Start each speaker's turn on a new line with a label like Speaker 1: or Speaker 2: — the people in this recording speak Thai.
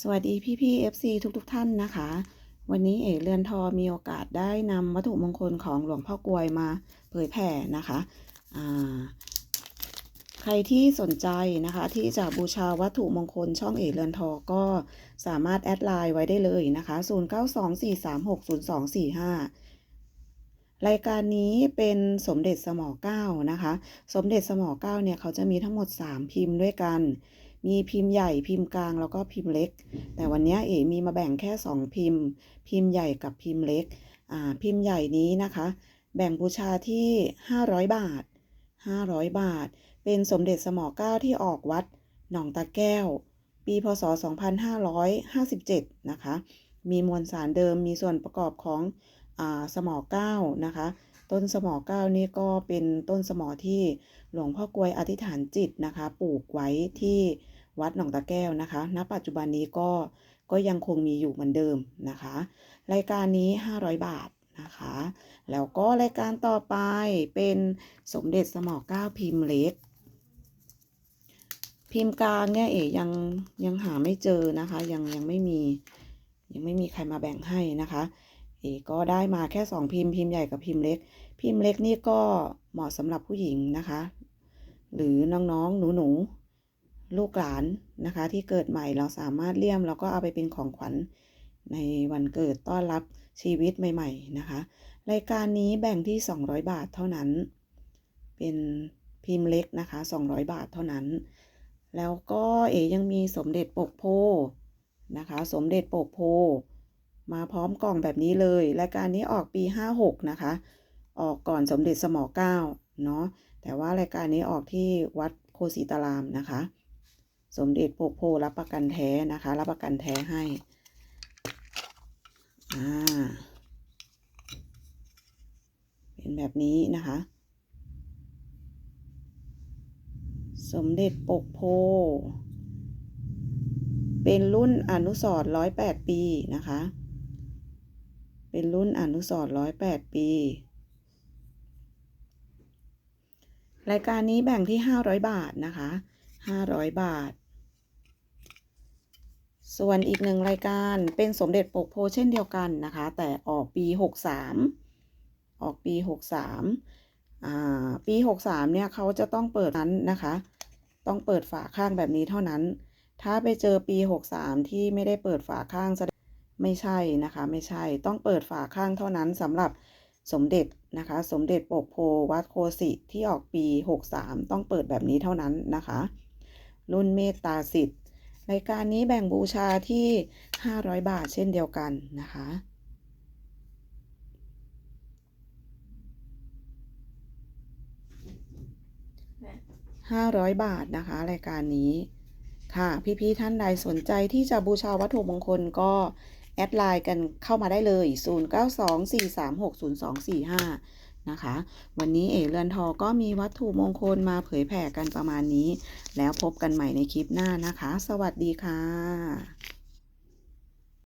Speaker 1: สวัสดีพี่พี่ FC ทุกทุกท่านนะคะ วันนี้เอ๋เรือนทอมีโอกาสได้นำวัตถุมงคลของหลวงพ่อกลวยมาเผยแผ่นะคะใครที่สนใจนะคะที่จะบูชาวัตถุมงคลช่องเอ๋เรือนทอก็สามารถแอดไลน์ไว้ได้เลยนะคะ 0924360245รายการนี้เป็นสมเด็จสมอเก้านะคะ สมเด็จสมอเก้าเนี่ยเขาจะมีทั้งหมด 3 พิมพ์ด้วยกัน มีพิมพ์ใหญ่พิมพ์กลางแล้วก็พิมพ์เล็ก แต่วันนี้เอ๋มีมาแบ่งแค่ 2 พิมพ์ พิมพ์ใหญ่กับพิมพ์เล็กอ่าพิมพ์ใหญ่นี้นะคะ แบ่งบูชาที่ 500 บาท 500 บาท เป็นสมเด็จสมอเก้าที่ออกวัดหนองตาแก้ว ปีพศ 2557 นะคะ มีมวลสารเดิมมีส่วนประกอบของอสมอเก้านะคะต้นสมอเก้านี่ก็เป็นต้นสมอที่หลวงพ่อกลวยอธิษฐานจิตนะคะ ปลูกไว้ที่ วัดหนองตาแก้วนะคะ ณ ปัจจุบันนี้ก็ก็ยังคงมีอยู่เหมือนเดิมนะคะ รายการนี้ 500 บาทนะคะ แล้วก็รายการต่อไปเป็นสมเด็จสมอเก้าพิมพ์เล็ก พิมพ์กลางเนี่ยเอ๋ยังยังหาไม่เจอนะคะ ยังยังไม่มียังไม่มีใครมาแบ่งให้นะคะ เอ๋ก็ได้มาแค่ 2 พิมพ์พิมพ์ใหญ่กับพิมพ์เล็ก พิมพ์เล็กนี่ก็เหมาะสำหรับผู้หญิงนะคะ หรือน้องๆหนูๆ ลูกหลานนะคะ ที่เกิดใหม่เราสามารถเลี่ยมแล้วก็เอาไปเป็นของขวัญในวันเกิดต้อนรับชีวิตใหม่ ๆ นะคะ รายการนี้แบ่งที่ 200 บาทเท่านั้น เป็นพิมพ์เล็กนะคะ 200 บาทเท่านั้น แล้วก็เอยังมีสมเด็จปกโพนะคะ สมเด็จปกโพ มาพร้อมกล่องแบบนี้เลย รายการนี้ออกปี 56 นะคะ ออกก่อนสมเด็จสมอเก้าเนาะแต่ว่ารายการนี้ออกที่วัดโคสีตารามนะคะ สมเด็จปกโพรับประกันแท้นะคะ รับประกันแท้ให้ อ่า เป็นแบบนี้นะคะ สมเด็จปกโพ เป็นรุ่นอนุสรณ์ร้อยแปดปีนะคะ เป็นรุ่นอนุสรณ์ร้อยแปดปีรายการนี้แบ่งที่ 500 บาทนะคะ 500 บาท ส่วนอีกหนึ่งรายการเป็นสมเด็จปกโพเช่นเดียวกันนะคะ แต่ออกปี 63 ออกปี 63อ่าปี 63 เนี่ยเขาจะต้องเปิดนั้นนะคะ ต้องเปิดฝาข้างแบบนี้เท่านั้น ถ้าไปเจอปี 63 ที่ไม่ได้เปิดฝาข้างแสดงไม่ใช่นะคะ ไม่ใช่ต้องเปิดฝาข้างเท่านั้นสำหรับสมเด็จนะคะ สมเด็จปกโพวัดโคสิที่ออกปี 63 ต้องเปิดแบบนี้เท่านั้นนะคะ รุ่นเมตตาสิทธิ์ รายการนี้แบ่งบูชาที่ 500 บาทเช่นเดียวกันนะคะ500บาทนะคะ รายการนี้ค่ะ พี่ๆท่านใดสนใจที่จะบูชาวัตถุมงคลก็ แอดไลน์กันเข้ามาได้เลย 0924360245 นะคะ วันนี้เอเรือนทอก็มีวัตถุมงคลมาเผยแผ่กันประมาณนี้ แล้วพบกันใหม่ในคลิปหน้านะคะ สวัสดีค่ะ